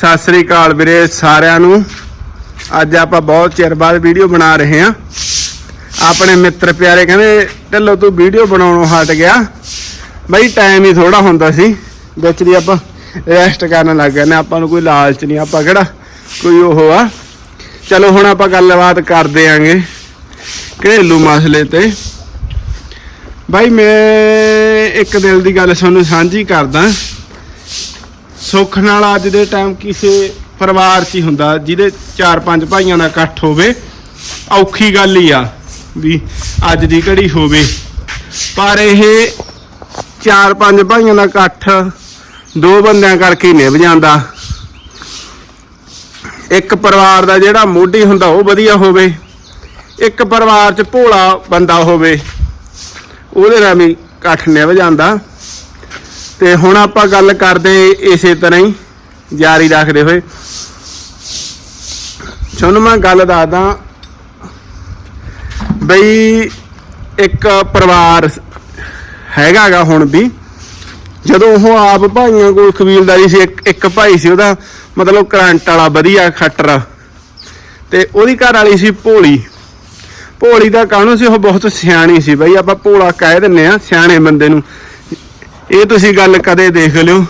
ਸਤਿ ਸ੍ਰੀ ਅਕਾਲ ਵੀਰੇ ਸਾਰਿਆਂ ਨੂੰ। ਅੱਜ ਆਪਾਂ ਬਹੁਤ ਚਿਰ ਬਾਅਦ ਵੀਡੀਓ ਬਣਾ ਰਹੇ ਹਾਂ। ਆਪਣੇ ਮਿੱਤਰ ਪਿਆਰੇ ਕਹਿੰਦੇ, ਢਿੱਲੋ ਤੂੰ ਵੀਡੀਓ ਬਣਾਉਣੋਂ ਹਟ ਗਿਆ। ਬਈ ਟਾਈਮ ਹੀ ਥੋੜਾ ਹੁੰਦਾ ਸੀ। ਵਿੱਚ ਦੀ ਆਪਾਂ ਰੈਸਟ ਕਰਨ ਲੱਗ ਗਏ ਨੇ। ਆਪਾਂ ਨੂੰ ਕੋਈ ਲਾਲਚ ਨਹੀਂ। ਆਪਾਂ ਕਿਹੜਾ ਕੋਈ ਉਹ ਆ। ਚਲੋ ਹੁਣ ਆਪਾਂ ਗੱਲਬਾਤ ਕਰਦੇ ਆਂਗੇ ਘਰੇਲੂ ਮਸਲੇ ਤੇ। ਬਾਈ ਮੈਂ ਇੱਕ ਦਿਲ ਦੀ ਗੱਲ ਤੁਹਾਨੂੰ ਸਾਂਝੀ ਕਰਦਾ। ਸੁੱਖ ਨਾਲ ਅੱਜ ਦੇ ਟਾਈਮ ਕਿਸੇ ਪਰਿਵਾਰ 'ਚ ਹੀ ਹੁੰਦਾ, ਜਿਹਦੇ 4-5 ਭਾਈਆਂ ਦਾ ਇਕੱਠ ਹੋਵੇ, ਔਖੀ ਗੱਲ ਹੀ ਆ ਵੀ ਅੱਜ ਦੀ ਘੜੀ ਹੋਵੇ। ਪਰ ਇਹ 4-5 ਭਾਈਆਂ ਦਾ ਇਕੱਠ ਦੋ ਬੰਦਿਆਂ ਕਰਕੇ ਹੀ ਨਿਭ ਜਾਂਦਾ। ਇੱਕ ਪਰਿਵਾਰ ਦਾ ਜਿਹੜਾ ਮੋਢੀ ਹੁੰਦਾ ਉਹ ਵਧੀਆ ਹੋਵੇ, ਇੱਕ ਪਰਿਵਾਰ 'ਚ ਭੋਲਾ ਬੰਦਾ ਹੋਵੇ, ਉਹਦੇ ਨਾਲ ਵੀ ਇਕੱਠ ਨਿਭ ਜਾਂਦਾ। ਤੇ ਹੁਣ ਆਪਾਂ ਗੱਲ ਕਰਦੇ ਇਸੇ ਤਰ੍ਹਾਂ ਹੀ, ਜਾਰੀ ਰੱਖਦੇ ਹੋਏ। ਤੁਹਾਨੂੰ ਮੈਂ ਗੱਲ ਦੱਸਦਾ ਬਈ ਇੱਕ ਪਰਿਵਾਰ ਹੈਗਾਗਾ ਹੁਣ ਵੀ। ਜਦੋਂ ਉਹ ਆਪ ਭਾਈਆਂ ਕੋਲ ਕਬੀਲਦਾਰੀ ਸੀ, ਇੱਕ ਇੱਕ ਭਾਈ ਸੀ, ਉਹਦਾ ਮਤਲਬ ਕਰੰਟ ਵਾਲਾ ਵਧੀਆ ਖੱਟਰ। ਤੇ ਉਹਦੀ ਘਰ ਵਾਲੀ ਸੀ ਭੋਲੀ। ਭੋਲੀ ਦਾ ਕਾਹਨੂੰ ਸੀ? ਉਹ ਬਹੁਤ ਸਿਆਣੀ ਸੀ ਬਈ, ਆਪਾਂ ਭੋਲਾ ਕਹਿ ਦਿੰਨੇ ਆ ਸਿਆਣੇ ਬੰਦੇ ਨੂੰ। ਇਹ ਤੁਸੀਂ ਗੱਲ ਕਦੇ ਦੇਖ ਲਿਓ।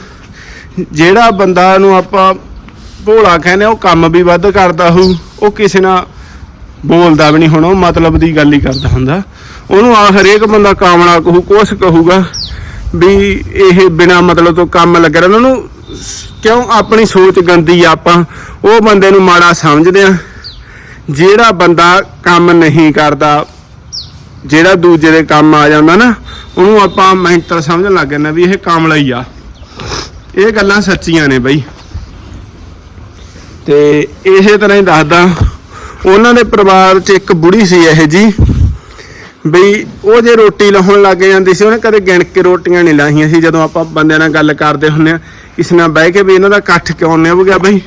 ਜਿਹੜਾ ਬੰਦਾ ਨੂੰ ਆਪਾਂ ਭੋਲਾ ਕਹਿੰਦੇ ਉਹ ਕੰਮ ਵੀ ਵੱਧ ਕਰਦਾ ਹੋਊ, ਉਹ ਕਿਸੇ ਨਾਲ ਬੋਲਦਾ ਵੀ ਨਹੀਂ ਹੁਣ, ਉਹ ਮਤਲਬ ਦੀ ਗੱਲ ਹੀ ਕਰਦਾ ਹੁੰਦਾ। ਉਹਨੂੰ ਆ ਹਰੇਕ ਬੰਦਾ ਕਾਮਣਾ ਕਹੂ, ਕੁਛ ਕਹੂਗਾ ਵੀ ਇਹ ਬਿਨਾ ਮਤਲਬ ਤੋਂ ਕੰਮ ਲੱਗਿਆ ਰਿਹਾ। ਉਹਨਾਂ ਨੂੰ ਕਿਉਂ ਆਪਣੀ ਸੋਚ ਗੰਦੀ ਆ ਆਪਾਂ? ਉਹ ਬੰਦੇ ਨੂੰ ਮਾੜਾ ਸਮਝਦੇ ਆ। ਜਿਹੜਾ ਬੰਦਾ ਕੰਮ ਨਹੀਂ ਕਰਦਾ ਜਿਹੜਾ ਦੂਜੇ ਦੇ ਕੰਮ ਆ ਜਾਂਦਾ ਨਾ, ਉਹਨੂੰ ਆਪਾਂ ਮੈਂਟਲ ਸਮਝਣ ਲੱਗ ਜਾਂਦੇ ਵੀ ਇਹ ਕਾਮਲਾ ਹੀ ਆ। ਇਹ ਗੱਲਾਂ ਸੱਚੀਆਂ ਨੇ ਬਈ। ਤੇ ਇਸੇ ਤਰ੍ਹਾਂ ਹੀ ਦੱਸਦਾ, ਉਹਨਾਂ ਦੇ ਪਰਿਵਾਰ 'ਚ ਇੱਕ ਬੁੜੀ ਸੀ ਇਹ ਜੀ, ਬਈ ਉਹ ਜੇ ਰੋਟੀ ਲਾਉਣ ਲੱਗ ਜਾਂਦੀ ਸੀ, ਉਹਨੇ ਕਦੇ ਗਿਣ ਕੇ ਰੋਟੀਆਂ ਨਹੀਂ ਲਾਹੀਆਂ ਸੀ। ਜਦੋਂ ਆਪਾਂ ਬੰਦਿਆਂ ਨਾਲ ਗੱਲ ਕਰਦੇ ਹੁੰਨੇ ਆ ਕਿਸੇ ਨਾਲ ਬਹਿ ਕੇ ਵੀ ਇਹਨਾਂ ਦਾ ਇਕੱਠ ਕਿਉਂ ਨਿਭ ਗਿਆ ਬਈ?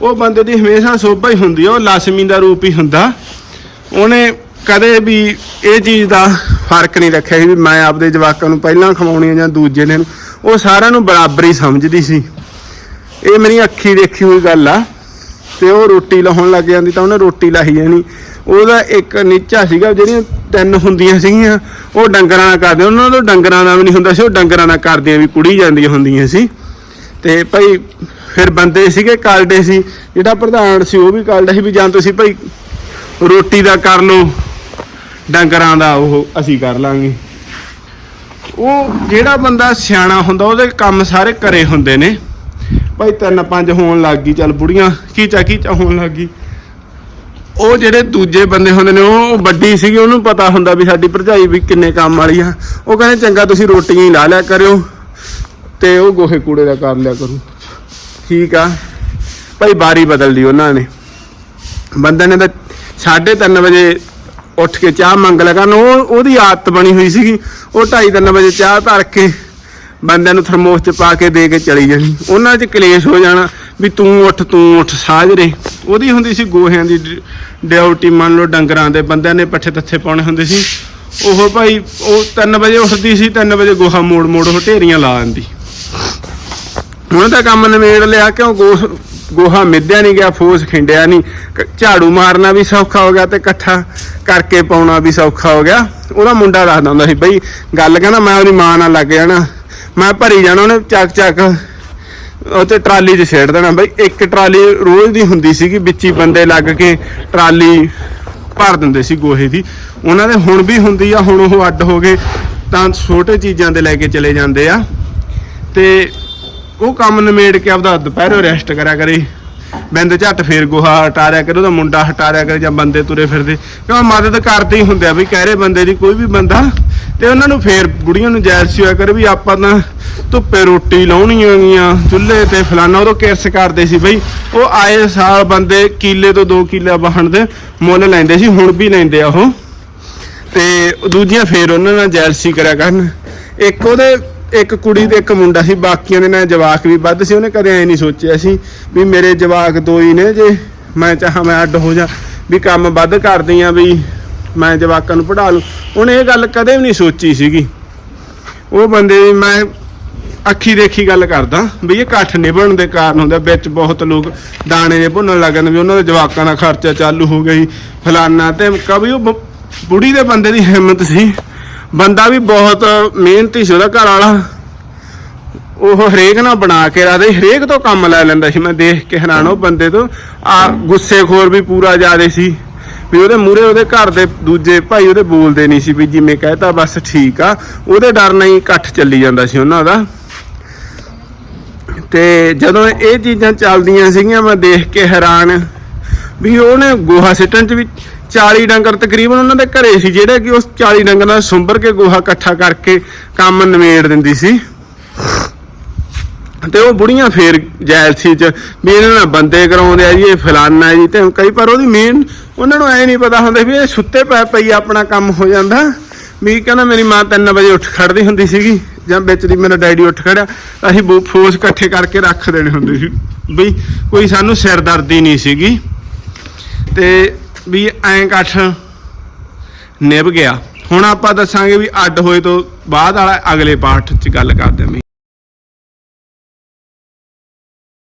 ਉਹ ਬੰਦੇ ਦੀ ਹਮੇਸ਼ਾ ਸੋਭਾ ਹੀ ਹੁੰਦੀ ਆ, ਉਹ ਲక్ష్ਮੀ ਦਾ ਰੂਪ ਹੀ ਹੁੰਦਾ। ਉਹਨੇ ਕਦੇ ਵੀ ਇਹ ਚੀਜ਼ ਦਾ ਫ਼ਰਕ ਨਹੀਂ ਰੱਖਿਆ ਸੀ ਵੀ ਮੈਂ ਆਪਦੇ ਜਵਾਕਾਂ ਨੂੰ ਪਹਿਲਾਂ ਖਵਾਉਣੀ ਆ ਜਾਂ ਦੂਜੇ ਨੇ ਉਹ ਸਾਰਿਆਂ ਨੂੰ ਬਰਾਬਰ ਹੀ ਸਮਝਦੀ ਸੀ। ਇਹ ਮੇਰੀ ਅੱਖੀ ਦੇਖੀ ਹੋਈ ਗੱਲ ਆ। ਤੇ ਉਹ ਰੋਟੀ ਲਾਉਣ ਲੱਗ ਜਾਂਦੀ ਤਾਂ ਉਹਨੇ ਰੋਟੀ ਲਾਹੀ ਜਾਣੀ। ਉਹਦਾ ਇੱਕ ਨੀਚਾ ਸੀਗਾ, ਜਿਹੜੀਆਂ ਤਿੰਨ ਹੁੰਦੀਆਂ ਸੀਗੀਆਂ, ਉਹ ਡੰਗਰਾਂ ਨਾਲ ਕਰਦੇ। ਉਹਨਾਂ ਤੋਂ ਡੰਗਰਾਂ ਦਾ ਵੀ ਨਹੀਂ ਹੁੰਦਾ ਸੀ। ਉਹ ਡੰਗਰਾਂ ਨਾਲ ਕਰਦੀਆਂ ਵੀ ਕੁੜੀ ਜਾਂਦੀਆਂ ਹੁੰਦੀਆਂ ਸੀ। ਤੇ ਭਾਈ ਫਿਰ ਬੰਦੇ ਸੀਗੇ, ਕਾਲਡੇ ਸੀ। ਜਿਹੜਾ ਪ੍ਰਧਾਨ ਸੀ, ਉਹ ਵੀ ਕਾਲਡਾ ਸੀ ਵੀ ਜਾਂ ਤੁਸੀਂ ਭਾਈ ਰੋਟੀ ਦਾ ਕਰ ਲਓ। ਡੰਗਰਾਂ ਦਾ ਉਹ ਅਸੀਂ ਕਰ ਲਾਂਗੇ। ਉਹ ਜਿਹੜਾ ਬੰਦਾ ਸਿਆਣਾ ਹੁੰਦਾ, ਉਹਦੇ ਕੰਮ ਸਾਰੇ ਕਰੇ ਹੁੰਦੇ ਨੇ। ਭਾਈ ਤਿੰਨ ਪੰਜ ਹੋਣ ਲੱਗ ਗਈ, ਚੱਲ ਬੁੜੀਆਂ, ਕੀਚਾ ਕੀਚਾ ਹੋਣ ਲੱਗ ਗਈ। ਉਹ ਜਿਹੜੇ ਦੂਜੇ ਬੰਦੇ ਹੁੰਦੇ ਨੇ, ਉਹ ਵੱਡੀ ਸੀਗੀ, ਉਹਨੂੰ ਪਤਾ ਹੁੰਦਾ ਵੀ ਸਾਡੀ ਭਰਜਾਈ ਵੀ ਕਿੰਨੇ ਕੰਮ ਵਾਲੀ ਆ। ਉਹ ਕਹਿੰਦੇ, ਚੰਗਾ, ਤੁਸੀਂ ਰੋਟੀਆਂ ਹੀ ਲਾ ਲਿਆ ਕਰਿਓ ਤੇ ਉਹ ਗੋਹੇ ਕੂੜੇ ਦਾ ਕਰ ਲਿਆ ਕਰੂ। ਠੀਕ ਆ। ਭਾਈ ਬਾਰੀ ਬਦਲਦੀ ਉਹਨਾਂ ਨੇ। ਬੰਦੇ ਨੇ ਤਾਂ 3:30 ਵਜੇ ਉੱਠ ਕੇ ਚਾਹ ਮੰਗ ਲਿਆ ਕਰਨ। ਉਹ ਉਹਦੀ ਆਦਤ ਬਣੀ ਹੋਈ ਸੀਗੀ। ਉਹ 2:30 ਵਜੇ ਚਾਹ ਧਰ ਕੇ ਬੰਦਿਆਂ ਨੂੰ ਥਰਮੋਸ 'ਚ ਪਾ ਕੇ ਦੇ ਕੇ ਚਲੀ ਜਾਣੀ। ਉਹਨਾਂ 'ਚ ਕਲੇਸ਼ ਹੋ ਜਾਣਾ ਵੀ ਤੂੰ ਉੱਠ ਤੂੰ ਉੱਠ ਸਾਜਰੇ ਉਹਦੀ ਹੁੰਦੀ ਸੀ ਗੋਹਿਆਂ ਦੀ ਡ- ਡਿਊਟੀ। ਮੰਨ ਲਓ ਡੰਗਰਾਂ ਦੇ ਬੰਦਿਆਂ ਨੇ ਪੱਠੇ ਤੱਥੇ ਪਾਉਣੇ ਹੁੰਦੇ ਸੀ। ਉਹ ਭਾਈ, ਉਹ 3 ਵਜੇ ਉੱਠਦੀ ਸੀ 3 ਵਜੇ ਗੋਹਾ ਮੋੜ ਮੋੜ ਉਹ ਢੇਰੀਆਂ ਲਾ ਦਿੰਦੀ। ਹੁਣ ਤਾਂ ਕੰਮ ਨਿਬੇੜ ਲਿਆ। ਕਿਉਂ ਗੋਹ ਗੋਹਾ ਮਿੱਧਿਆ ਨਹੀਂ ਗਿਆ, ਫੋਸ ਖਿੰਡਿਆ ਨਹੀਂ। ਝਾੜੂ ਮਾਰਨਾ ਵੀ ਸੌਖਾ ਹੋ ਗਿਆ ਤੇ ਇਕੱਠਾ। ਕਰਕੇ ਪਾਉਣਾ ਵੀ ਸੌਖਾ ਹੋ ਗਿਆ। ਉਹਦਾ ਮੁੰਡਾ ਦੱਸਦਾ ਹੁੰਦਾ ਸੀ, ਬਈ ਗੱਲ ਕਹਿੰਦਾ ਮੈਂ ਉਹਦੀ ਮਾਂ ਨਾਲ ਲੱਗ ਜਾਣਾ। ਮੈਂ ਭਰੀ ਜਾਣਾ ਉਹਨੇ ਚੱਕ ਚੱਕ। ਉਹ ਤੇ ਟਰਾਲੀ 'ਚ ਛੇੜ ਦੇਣਾ। ਬਈ ਇੱਕ ਟਰਾਲੀ ਰੋਜ਼ ਦੀ ਹੁੰਦੀ ਸੀਗੀ, ਵਿੱਚ ਹੀ ਬੰਦੇ ਲੱਗ ਕੇ ਟਰਾਲੀ ਭਰ ਦਿੰਦੇ ਸੀ ਗੋਹੇ ਦੀ। ਉਹਨਾਂ ਦੇ ਹੁਣ ਵੀ ਹੁੰਦੀ ਆ, ਹੁਣ ਉਹ ਅੱਡ ਹੋ ਗਏ, ਤਾਂ ਛੋਟੇ ਚੀਜ਼ਾਂ ਦੇ ਲੈ ਕੇ ਚਲੇ ਜਾਂਦੇ ਆ। ਤੇ ਉਹ ਕੰਮ ਨਿਮੇੜ ਕੇ ਆਪਦਾ ਦੁਪਹਿਰੋਂ ਰੈਸਟ ਕਰਿਆ ਕਰੇ। ਬਿੰਦ ਝੱਟ ਫੇਰ ਗੋਹਾ ਹਟਾ ਰਿਆ ਕਰੇ, ਉਹਦਾ ਮੁੰਡਾ ਹਟਾ ਰਿਆ ਕਰੇ ਜਾਂ ਬੰਦੇ ਤੁਰੇ ਫਿਰਦੇ। ਕਿਉਂ ਮਦਦ ਕਰਦੇ ਹੀ ਹੁੰਦੇ ਆ ਵੀ ਕਹਿ ਬੰਦੇ ਦੀ ਕੋਈ ਵੀ ਬੰਦਾ, ਤੇ ਉਹਨਾਂ ਨੂੰ ਫੇਰ ਬੁੜੀਆਂ ਨੂੰ ਜੈਲਸੀ ਹੋਇਆ ਕਰੇ ਵੀ ਆਪਾਂ ਤਾਂ ਧੁੱਪੇ ਰੋਟੀ ਲਾਉਣੀ ਹੈਗੀਆਂ ਚੁੱਲ੍ਹੇ ਤੇ ਫਲਾਨਾ, ਉਦੋਂ ਕਿਰਸ ਕਰਦੇ ਸੀ ਬਈ, ਉਹ ਆਏ ਸਾਲ ਬੰਦੇ ਕਿਲੇ ਤੋਂ 2 ਕਿੱਲੇ ਵਾਹਣ ਦੇ ਮੁੱਲ ਲੈਂਦੇ ਸੀ, ਹੁਣ ਵੀ ਲੈਂਦੇ ਆ ਉਹ। ਤੇ ਦੂਜੀਆਂ ਫੇਰ ਉਹਨਾਂ ਨਾਲ ਜੈਲਸੀ ਕਰਿਆ ਕਰਨ। ਇੱਕ ਉਹਦੇ ਇੱਕ ਕੁੜੀ ਤੇ ਇੱਕ ਮੁੰਡਾ ਸੀ, ਬਾਕੀਆਂ ਦੇ ਨਾਲ ਜਵਾਕ ਵੀ ਵੱਧ ਸੀ, ਉਹਨੇ ਕਦੇ ਐ ਨਹੀਂ ਸੋਚਿਆ ਸੀ ਵੀ ਮੇਰੇ ਜਵਾਕ ਦੋ ਹੀ ਨੇ ਜੇ ਮੈਂ ਚਾਹਾਂ ਮੈਂ ਅੱਡ ਹੋ ਜਾ ਵੀ ਕੰਮ ਵੱਧ ਕਰਦੀ ਆ ਵੀ ਮੈਂ ਜਵਾਕਾਂ ਨੂੰ ਪੜ੍ਹਾ ਲੂ। ਉਹਨੇ ਇਹ ਗੱਲ ਕਦੇ ਵੀ ਨਹੀਂ ਸੋਚੀ ਸੀਗੀ। ਉਹ ਬੰਦੇ ਦੀ ਮੈਂ ਅੱਖੀ ਦੇਖੀ ਗੱਲ ਕਰਦਾ ਵੀ ਇਹ ਇਕੱਠ ਨਿਭਣ ਦੇ ਕਾਰਨ ਹੁੰਦਾ, ਵਿੱਚ ਬਹੁਤ ਲੋਕ ਦਾਣੇ ਦੇ ਭੁੰਨਣ ਲੱਗ ਵੀ ਉਹਨਾਂ ਦੇ ਜਵਾਕਾਂ ਦਾ ਖਰਚਾ ਚਾਲੂ ਹੋ ਗਈ ਫਲਾਨਾ ਤੇ ਕਵੀ ਉਹ ਬ- ਬੁੜੀ ਦੇ ਬੰਦੇ ਦੀ ਹਿੰਮਤ ਸੀ। ਬੰਦਾ ਵੀ ਬਹੁਤ ਮਿਹਨਤੀ ਸੀ ਉਹਦਾ ਘਰ ਵਾਲਾ ਉਹ ਹਰੇਕ ਨਾਲ ਬਣਾ ਕੇ ਰਾਦੇ ਹਰੇਕ ਤੋਂ ਕੰਮ ਲੈ ਲੈਂਦਾ ਸੀ। ਮੈਂ ਦੇਖ ਕੇ ਹੈਰਾਨ, ਉਹ ਬੰਦੇ ਤੋਂ ਆ ਗੁੱਸੇਖੋਰ ਵੀ ਪੂਰਾ ਜ਼ਿਆਦੇ ਸੀ। ਵੀ ਉਹਦੇ ਮੂਹਰੇ ਉਹਦੇ ਘਰ ਦੇ ਦੂਜੇ ਭਾਈ ਉਹਦੇ ਬੋਲਦੇ ਨਹੀਂ ਸੀ ਵੀ ਜਿਵੇਂ ਕਹਿਤਾ, ਬਸ ਠੀਕ ਆ। ਉਹਦੇ ਡਰ ਨਾਲ ਇਕੱਠ ਚੱਲੀ ਜਾਂਦਾ ਸੀ ਉਹਨਾਂ ਦਾ। ਤੇ ਜਦੋਂ ਇਹ ਚੀਜ਼ਾਂ ਚੱਲਦੀਆਂ ਸੀਗੀਆਂ, ਮੈਂ ਦੇਖ ਕੇ ਹੈਰਾਨ ਵੀ ਉਹਨੇ ਗੋਹਾ ਸਿੱਟਣ ਚ ਵੀ 40 ਡੰਗਰ ਤਕਰੀਬਨ ਉਹਨਾਂ ਦੇ ਘਰੇ ਸੀ, ਜਿਹੜੇ ਕਿ ਉਸ 40 ਡੰਗਰ ਨਾਲ ਸੁੰਬਰ ਕੇ ਗੋਹਾ ਇਕੱਠਾ ਕਰਕੇ ਕੰਮ ਨਿਮੇੜ ਦਿੰਦੀ ਸੀ। ਤੇ ਉਹ ਬੁੜੀਆਂ ਫੇਰ ਜੈਲਸੀ ਚ, ਵੀ ਇਹਨਾਂ ਨਾਲ ਬੰਦੇ ਕਰਾਉਂਦੇ ਆ ਜੀ, ਇਹ ਫਲਾਨਾ ਜੀ, ਤੇ ਕਈ ਪਰ ਉਹਦੀ ਮੇਨ ਉਹਨਾਂ ਨੂੰ ਐ ਨਹੀਂ ਪਤਾ ਹੁੰਦਾ ਵੀ ਇਹ ਸੁੱਤੇ ਪੈ ਪਈ ਆਪਣਾ ਕੰਮ ਹੋ ਜਾਂਦਾ। ਵੀ ਕਹਿੰਦਾ ਮੇਰੀ ਮਾਂ 3 ਵਜੇ ਉੱਠ ਖੜਦੀ ਹੁੰਦੀ ਸੀਗੀ, ਜਾਂ ਵਿੱਚ ਦੀ ਮੇਰਾ ਡੈਡੀ ਉੱਠ ਖੜਿਆ ਤਾਂ ਅਸੀਂ ਬੋ- ਫੋਸ ਇਕੱਠੇ ਕਰਕੇ ਰੱਖ ਦੇਣੇ ਹੁੰਦੇ ਸੀ। ਵੀ ਕੋਈ ਸਾਨੂੰ ਸਿਰਦਰਦੀ ਨਹੀਂ ਸੀਗੀ। ਤੇ ਵੀ ਐਂ ਇਕੱਠ ਨਿਭ ਗਿਆ। ਹੁਣ ਆਪਾਂ ਦੱਸਾਂਗੇ ਵੀ ਅੱਡ ਹੋਏ ਤੋਂ ਬਾਅਦ ਵਾਲਾ ਅਗਲੇ ਪਾਠ 'ਚ ਗੱਲ ਕਰਦੇ ਹਾਂ।